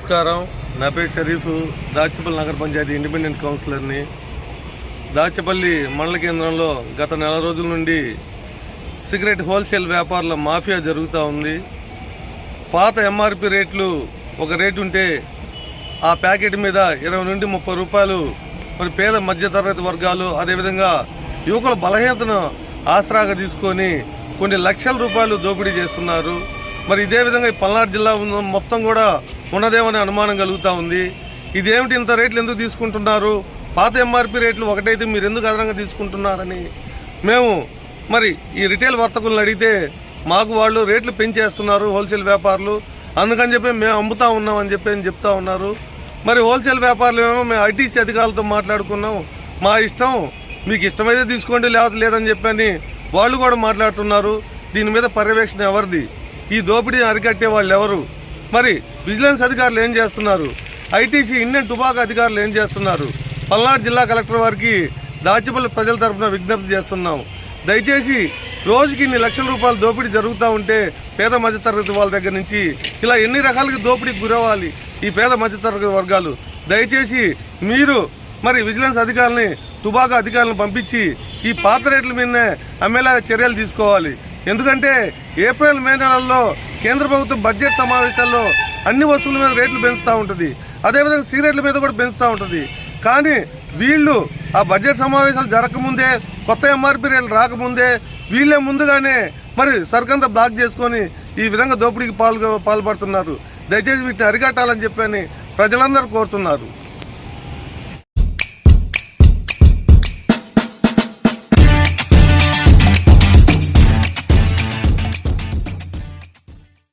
నమస్కారం. నా పేరు షరీఫ్. దాచపల్లి నగర పంచాయతీ ఇండిపెండెంట్ కౌన్సిలర్ని. దాచపల్లి మండల కేంద్రంలో గత నెల రోజుల నుండి సిగరెట్ హోల్సేల్ వ్యాపారుల మాఫియా జరుగుతూ ఉంది. పాత ఎంఆర్పి రేట్లు ఒక రేటు ఉంటే ఆ ప్యాకెట్ మీద ఇరవై నుండి ముప్పై రూపాయలు. మరి పేద మధ్యతరగతి వర్గాలు అదేవిధంగా యువకుల బలహీనతను ఆసరాగా తీసుకొని కొన్ని లక్షల రూపాయలు దోపిడీ చేస్తున్నారు. మరి ఇదే విధంగా ఈ పల్నాడు జిల్లా మొత్తం కూడా ఉన్నదేమనే అనుమానం కలుగుతూ ఉంది. ఇదేమిటి ఇంత రేట్లు ఎందుకు తీసుకుంటున్నారు? పాత ఎంఆర్పి రేట్లు ఒకటైతే మీరు ఎందుకు అదనంగా తీసుకుంటున్నారని. మేము మరి ఈ రిటైల్ వర్తకులను అడిగితే మాకు వాళ్ళు రేట్లు పెంచేస్తున్నారు హోల్సేల్ వ్యాపారులు. అందుకని చెప్పి మేము అమ్ముతా ఉన్నామని చెప్పి అని చెప్తా ఉన్నారు. మరి హోల్సేల్ వ్యాపారులు ఏమో మేము ఐటీసీ అధికారులతో మాట్లాడుకున్నాం. మా ఇష్టం మీకు ఇష్టమైతే తీసుకోండి లేకపోతే లేదని చెప్పని వాళ్ళు కూడా మాట్లాడుతున్నారు. దీని మీద పర్యవేక్షణ ఎవరిది? ఈ దోపిడీని అరికట్టే వాళ్ళు ఎవరు? మరి విజిలెన్స్ అధికారులు ఏం చేస్తున్నారు? ఐటీసీ ఇండియన్ టుబాక్ అధికారులు ఏం చేస్తున్నారు? పల్నాడు జిల్లా కలెక్టర్ వారికి దాచిపల్లి ప్రజల తరపున విజ్ఞప్తి చేస్తున్నాం. దయచేసి రోజుకి ఇన్ని లక్షల రూపాయల దోపిడీ జరుగుతూ ఉంటే పేద మధ్యతరగతి వాళ్ళ దగ్గర నుంచి ఇలా ఎన్ని రకాలుగా దోపిడీకి గురవ్వాలి ఈ పేద మధ్యతరగతి వర్గాలు? దయచేసి మీరు మరి విజిలెన్స్ అధికారులని టుబాకో అధికారులను పంపించి ఈ పాత రేట్ల మీదనే అమ్మేలాగా చర్యలు తీసుకోవాలి. ఎందుకంటే ఏప్రిల్ మే నెలల్లో కేంద్ర ప్రభుత్వం బడ్జెట్ సమావేశాల్లో అన్ని వస్తువుల మీద రేట్లు పెంచుతూ ఉంటుంది. అదేవిధంగా సిగరెట్ల మీద కూడా పెంచుతూ ఉంటుంది. కానీ వీళ్ళు ఆ బడ్జెట్ సమావేశాలు జరగకముందే కొత్త ఎంఆర్పీ రేట్లు రాకముందే వీళ్ళే ముందుగానే మరి సరుకంతా బ్లాక్ చేసుకొని ఈ విధంగా దోపిడీకి పాల్గొ పాల్పడుతున్నారు. దయచేసి వీటిని అరికట్టాలని చెప్పని ప్రజలందరూ కోరుతున్నారు.